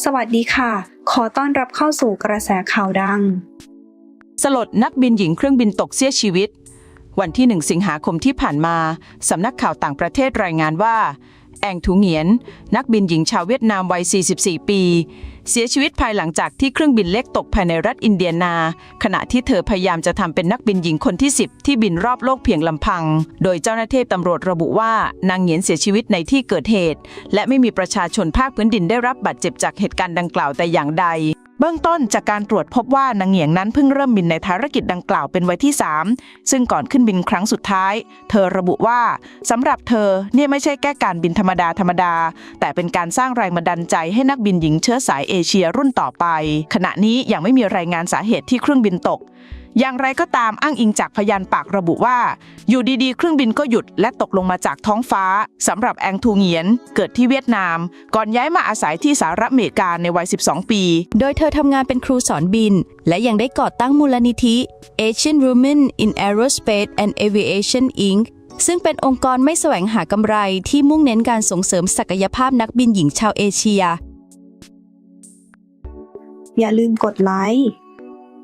สวัสดีค่ะ ขอต้อนรับเข้าสู่กระแสข่าวดัง สลดนักบินหญิงเครื่องบินตกเสียชีวิต วันที่ 1 สิงหาคมที่ผ่านมา สำนักข่าวต่างประเทศรายงานว่า แองทูเหงียน นักบินหญิงชาวเวียดนามวัย 44 ปี เสียชีวิตภายหลังจากที่เครื่องบินเล็กตกภายในรัฐอินเดียนา ขณะที่เธอพยายามจะทำเป็นนักบินหญิงคนที่ 10 ที่บินรอบโลกเพียงลำพัง โดยเจ้าหน้าที่ตำรวจระบุว่านางเหงียนเสียชีวิตในที่เกิดเหตุ และไม่มีประชาชนภาคพื้นดินได้รับบาดเจ็บจากเหตุการณ์ดังกล่าวแต่อย่างใด เบื้องต้นจากการตรวจพบว่านางเหงียงนั้นเพิ่งเริ่มบินในภารกิจดังกล่าวเป็นวันที่ 3 ซึ่งก่อนขึ้นบินครั้งสุดท้าย เธอระบุว่าสำหรับเธอเนี่ยไม่ใช่แก้การบินธรรมดาธรรมดา แต่เป็นการสร้างแรงบันดาลใจให้นักบินหญิงเชื้อสายเอเชียรุ่นต่อไป ขณะนี้ยังไม่มีรายงานสาเหตุที่เครื่องบินตก อย่างไรก็ตามอ้างอิงจากพยานปากระบุว่า อยู่ดีๆ เครื่องบินก็หยุดและตกลงมาจากท้องฟ้าสำหรับแองทูเหงียน เกิดที่เวียดนาม ก่อนย้ายมาอาศัยที่สหรัฐอเมริกาในวัย 12 ปี โดยเธอทำงานเป็นครูสอนบิน และยังได้ก่อตั้งมูลนิธิ Asian Women in Aerospace and Aviation Inc. ซึ่งเป็นองค์กรไม่แสวงหากำไรที่มุ่งเน้นการส่งเสริมศักยภาพนักบินหญิงชาวเอเชีย อย่าลืมกดไลค์